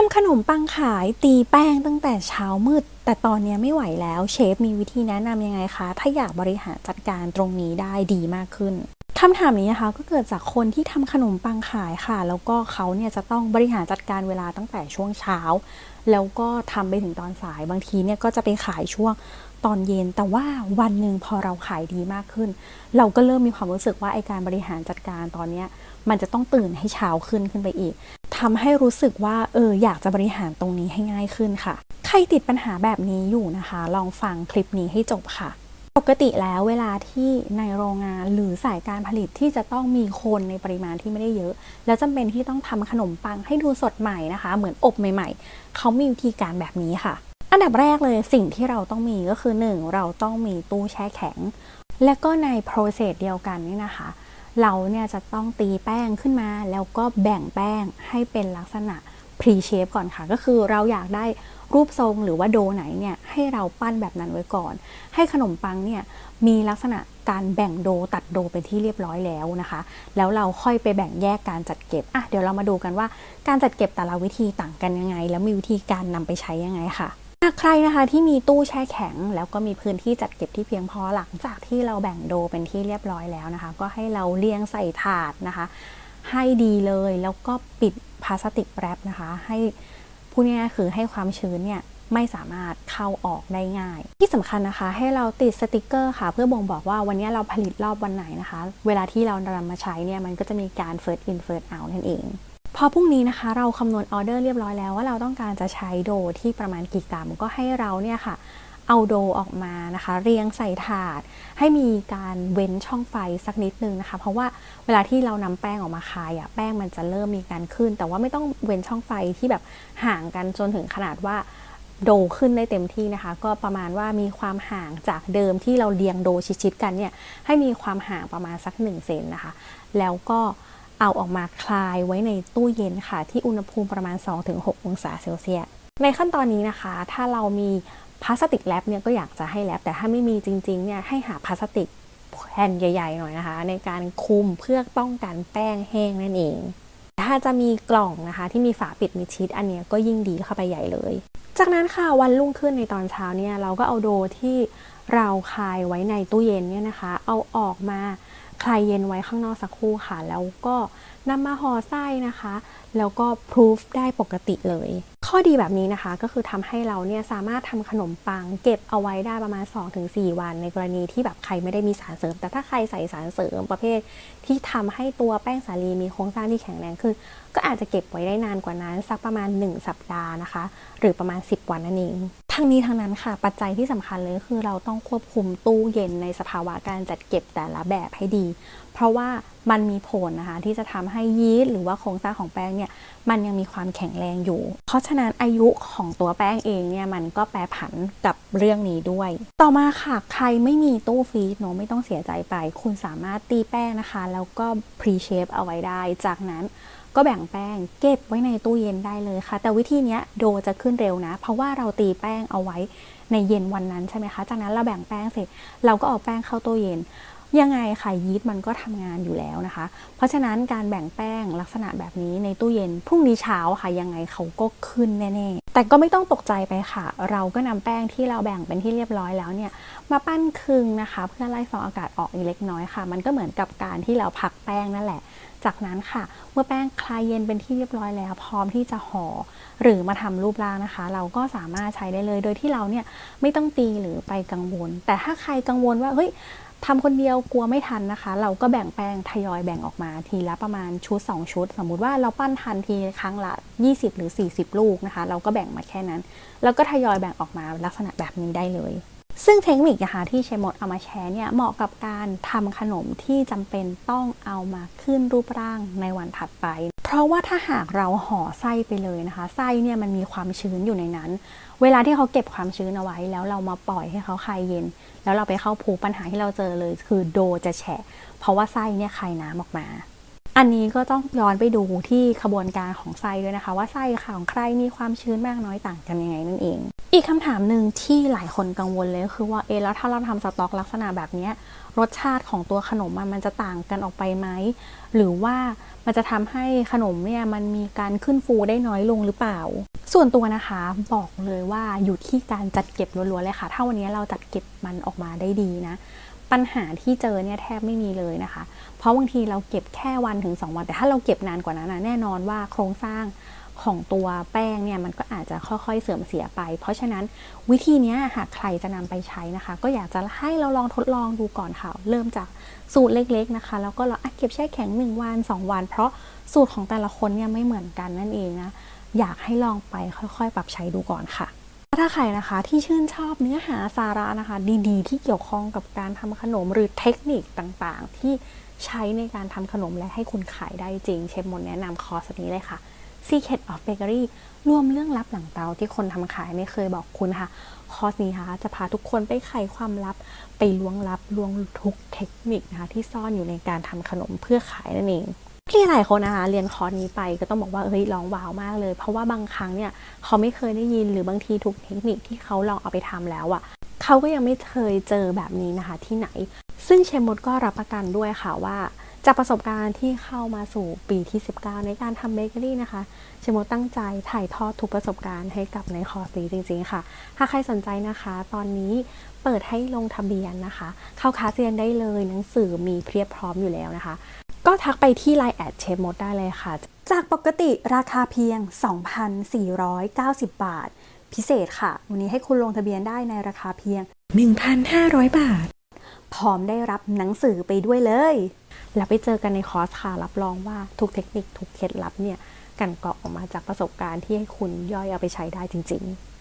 ทำขนมปังขายตีแป้งตั้งแต่เช้ามืด แต่ตอนนี้ไม่ไหวแล้วเชฟมีวิธีแนะนำยังไงคะ ถ้าอยากบริหารจัดการตรงนี้ได้ดีมากขึ้นคำถามนี้นะคะก็เกิดจากคนที่ทำขนมปังขายค่ะ แล้วก็เขาเนี่ยจะต้องบริหารจัดการเวลาตั้งแต่ช่วงเช้า แล้วก็ทำไปถึงตอนสายบางทีเนี่ยก็จะไปขายช่วงตอนเย็น แต่ว่าวันหนึ่งพอเราขายดีมากขึ้น เราก็เริ่มมีความรู้สึกว่าไอการบริหารจัดการตอนนี้มันจะต้องตื่นให้เช้าขึ้นขึ้นไปอีก ทำให้รู้สึกว่าเอออยากจะบริหารตรงนี้ให้ง่ายขึ้นค่ะ ใครติดปัญหาแบบนี้อยู่นะคะ ลองฟังคลิปนี้ให้จบค่ะ ปกติแล้วเวลาที่ในโรงงานหรือสายการผลิตที่จะต้องมีคนในปริมาณที่ไม่ได้เยอะ แล้วจำเป็นที่ต้องทำขนมปังให้ดูสดใหม่นะคะ เหมือนอบใหม่ ๆ เขามีวิธีการแบบนี้ค่ะ อันดับแรกเลยสิ่งที่เราต้องมีก็คือ 1 เราต้องมีตู้แช่แข็ง และก็ใน process เดียวกันนี่นะคะ เราเนี่ยจะต้องตีแป้งขึ้นมา แล้วก็แบ่งแป้งให้เป็นลักษณะ pre shape ก่อนค่ะ ก็คือเราอยากได้รูปทรงหรือว่าโดไหนเนี่ยให้เราปั้นแบบนั้นไว้ก่อน ให้ขนมปังเนี่ยมีลักษณะการแบ่งโดตัดโดเป็นที่เรียบร้อยแล้วนะคะ แล้วเราค่อยไปแบ่งแยกการจัดเก็บอะเดี๋ยวเรามาดูกันว่าการจัดเก็บแต่ละวิธีต่างกันยังไง แล้วมีวิธีการนำไปใช้ยังไงค่ะ หากใครนะคะที่มีตู้แช่แข็ง แล้วก็มีพื้นที่จัดเก็บที่เพียงพอหลังจากที่เราแบ่งโดเป็นที่เรียบร้อยแล้วนะคะ ก็ให้เราเรียงใส่ถาดนะคะ ให้ดีเลยแล้วก็ปิดพลาสติกแรปนะคะ ให้พูดง่ายๆคือให้ความชื้นเนี่ยไม่สามารถเข้าออกได้ง่าย ที่สำคัญนะคะ ให้เราติดสติกเกอร์ค่ะ เพื่อบ่งบอกว่าวันนี้เราผลิตรอบวันไหนนะคะ เวลาที่เรานำมาใช้เนี่ยมันก็จะมีการ first in first out นั่นเอง พอพรุ่งนี้นะคะเราคำนวณออเดอร์เรียบร้อยแล้วว่าเราต้องการจะใช้โดที่ประมาณกี่กรัมก็ให้เราเนี่ยค่ะเอาโดออกมานะคะ เรียงใส่ถาด ให้มีการเว้นช่องไฟสักนิดนึงนะคะ เพราะว่าเวลาที่เรานำแป้งออกมาคายอะแป้งมันจะเริ่มมีการขึ้น แต่ว่าไม่ต้องเว้นช่องไฟที่แบบห่างกันจนถึงขนาดว่าโดขึ้นได้เต็มที่นะคะ ก็ประมาณว่ามีความห่างจากเดิมที่เราเรียงโดชิดๆกันเนี่ยให้มีความห่างประมาณสัก1เซนนะคะ แล้วก็ เอาออกมาคลายไว้ในตู้เย็นค่ะ ที่อุณหภูมิประมาณ 2-6 องศาเซลเซียส ในขั้นตอนนี้นะคะ ถ้าเรามีพลาสติกแรปเนี่ยก็อยากจะให้แรปแต่ถ้าไม่มีจริงๆเนี่ยให้หาพลาสติกแผ่นใหญ่ๆหน่อยนะคะ ในการคุมเพื่อป้องกันแป้งแห้งนั่นเอง ถ้าจะมีกล่องนะคะ ที่มีฝาปิดมิดชิดอันเนี้ยก็ยิ่งดีเข้าไปใหญ่เลย จากนั้นค่ะวันรุ่งขึ้นในตอนเช้าเนี่ยเราก็เอาโดที่เราคายไว้ในตู้เย็นเนี่ยนะคะ เอาออกมา คลายเย็นไว้ข้างนอกสักครู่ค่ะ แล้วก็นำมาห่อไส้นะคะ แล้วก็พรูฟได้ปกติเลย ข้อดีแบบนี้นะคะ ก็คือทำให้เราเนี่ยสามารถทำขนมปังเก็บเอาไว้ได้ประมาณ 2-4 วัน ในกรณีที่แบบใครไม่ได้มีสารเสริม แต่ถ้าใครใส่สารเสริมประเภท ที่ทำให้ตัวแป้งสาลีมีโครงสร้างที่แข็งแรงขึ้น ก็อาจจะเก็บไว้ได้นานกว่านั้นสักประมาณ 1 สัปดาห์นะคะ หรือประมาณ 10 วันนั่นเอง ทั้งนี้ทั้งนั้นค่ะ ปัจจัยที่สำคัญเลยคือเราต้องควบคุมตู้เย็นในสภาวะการจัดเก็บแต่ละแบบให้ดี เพราะว่ามันมีผลนะคะ ที่จะทำให้ยีสต์หรือว่าโครงสร้างของแป้งเนี่ยมันยังมีความแข็งแรงอยู่ เพราะฉะนั้นอายุของตัวแป้งเองเนี่ยมันก็แปรผันกับเรื่องนี้ด้วย ต่อมาค่ะใครไม่มีตู้ฟรีซเนาะไม่ต้องเสียใจไป คุณสามารถตีแป้งนะคะ แล้วก็พรีเชฟเอาไว้ได้ จากนั้น ก็แบ่งแป้งเก็บไว้ในตู้เย็นได้เลยค่ะ แต่วิธีนี้โดจะขึ้นเร็วนะ เพราะว่าเราตีแป้งเอาไว้ในเย็นวันนั้นใช่ไหมคะ จากนั้นเราแบ่งแป้งเสร็จ เราก็เอาแป้งเข้าตู้เย็น ยังไงค่ะยีสต์มันก็ทำงานอยู่แล้วนะคะ เพราะฉะนั้นการแบ่งแป้งลักษณะแบบนี้ในตู้เย็นพรุ่งนี้เช้าค่ะยังไงเขาก็ขึ้นแน่ๆ แต่ก็ไม่ต้องตกใจไปค่ะ เราก็นำแป้งที่เราแบ่งเป็นที่เรียบร้อยแล้วเนี่ยมาปั้นครึ่งนะคะ เพื่อไล่ฟองอากาศออกอีกเล็กน้อยค่ะ มันก็เหมือนกับการที่เราพักแป้งนั่นแหละ จากนั้นค่ะ เมื่อแป้งคลายเย็นเป็นที่เรียบร้อยแล้ว พร้อมที่จะห่อหรือมาทำรูปร่างนะคะ เราก็สามารถใช้ได้เลย โดยที่เราเนี่ยไม่ต้องตีหรือไปกังวล แต่ถ้าใครกังวลว่าเฮ้ย ทำคนเดียวกลัวไม่ทันนะคะ เราก็แบ่งแป้งทยอยแบ่งออกมาทีละประมาณชุด 2 ชุด สมมุติว่าเราปั้นทันทีครั้งละ 20 หรือ 40 ลูกนะคะ เราก็แบ่งมาแค่นั้น แล้วก็ทยอยแบ่งออกมาลักษณะแบบนี้ได้เลย ซึ่งเทคนิคนะคะที่เชมดเอามาแชร์เนี่ยเหมาะกับการทำขนมที่จำเป็นต้องเอามาขึ้นรูปร่างในวันถัดไป เพราะว่าถ้าหากเราห่อไส้ไปเลยนะคะ ไส้เนี่ยมันมีความชื้นอยู่ในนั้น เวลาที่เขาเก็บความชื้นเอาไว้ แล้วเรามาปล่อยให้เขาคายเย็น แล้วเราไปเข้าพูปัญหาที่เราเจอเลย คือโดจะแฉะ เพราะว่าไส้เนี่ยคายน้ำออกมาอันนี้ก็ต้องย้อนไปดูที่ขบวนการของไส้ด้วยนะคะ ว่าไส้ของใครมีความชื้นมากน้อยต่างกันยังไงนั่นเอง อีกคำถามหนึ่งที่หลายคนกังวลเลยก็คือว่าเอแล้วถ้าเราทำสต็อกลักษณะแบบนี้รสชาติของตัวขนมมันจะต่างกันออกไปไหม หรือว่ามันจะทำให้ขนมเนี่ยมันมีการขึ้นฟูได้น้อยลงหรือเปล่า ส่วนตัวนะคะบอกเลยว่าอยู่ที่การจัดเก็บล้วนๆเลยค่ะ ถ้าวันนี้เราจัดเก็บมันออกมาได้ดีนะปัญหาที่เจอเนี่ยแทบไม่มีเลยนะคะ เพราะบางทีเราเก็บแค่วันถึง 2 วัน แต่ถ้าเราเก็บนานกว่านั้นนะแน่นอนว่าโครงสร้าง ของตัวแป้งเนี่ยมันก็อาจจะค่อยๆเสื่อมเสียไป เพราะฉะนั้นวิธีนี้หากใครจะนำไปใช้นะคะ ก็อยากจะให้เราลองทดลองดูก่อนค่ะ เริ่มจากสูตรเล็กๆนะคะ แล้วก็เราเก็บแช่แข็ง 1 วัน 2 วัน เพราะสูตรของแต่ละคนเนี่ยไม่เหมือนกันนั่นเองนะอยากให้ลองไปค่อยๆ ปรับใช้ดูก่อนค่ะถ้าใครนะคะที่ชื่นชอบเนื้อหาสาระนะคะ ดีๆ ที่เกี่ยวข้องกับการทำขนมหรือเทคนิคต่างๆ ที่ใช้ในการทำขนมและให้คุณขายได้จริง เชฟมนแนะนำคอร์สนี้เลยค่ะ Secret of Bakery รวมเรื่องลับหลังเตาที่คนทำขายไม่เคยบอกคุณค่ะ คอร์สนี้ค่ะจะพาทุกคนไปไขความลับ ไปล้วงลับล้วงทุกเทคนิคนะคะที่ซ่อนอยู่ในการทำขนมเพื่อขายนั่นเองที่หลายคนนะคะเรียนคอร์สนี้ไปก็ต้องบอกว่าเฮ้ยร้องว้าวมากเลย เพราะว่าบางครั้งเนี่ยเขาไม่เคยได้ยินหรือบางทีทุกเทคนิคที่เขาลองเอาไปทำแล้วอะ่ะเขาก็ยังไม่เคยเจอแบบนี้นะคะที่ไหน ซึ่งเชมมดก็รับประกันด้วยค่ะว่า จากประสบการณ์ที่เข้ามาสู่ปีที่ 19 ในการทำเบเกอรี่นะคะเชมมตั้งใจถ่ายทอดทุกประสบการณ์ให้กับในคอร์สนี้จริงๆค่ะ ถ้าใครสนใจนะคะ ตอนนี้เปิดให้ลงทะเบียนนะคะ เข้าคาสเรียนได้เลยหนังสือมีเพียบพร้อมอยู่แล้วนะคะ ก็ทักไปที่ Line แอดเชมดได้เลยค่ะ จากปกติราคาเพียง 2,490 บาท พิเศษค่ะ วันนี้ให้คุณลงทะเบียนได้ในราคาเพียง 1,500 บาท พร้อมได้รับหนังสือไปด้วยเลย แล้วไปเจอกันในคอร์สค่ะ รับรองว่าทุกเทคนิคทุกเคล็ดลับเนี่ยกันกรอกออกมาจากประสบการณ์ที่ให้คุณย่อยเอาไปใช้ได้จริง ๆ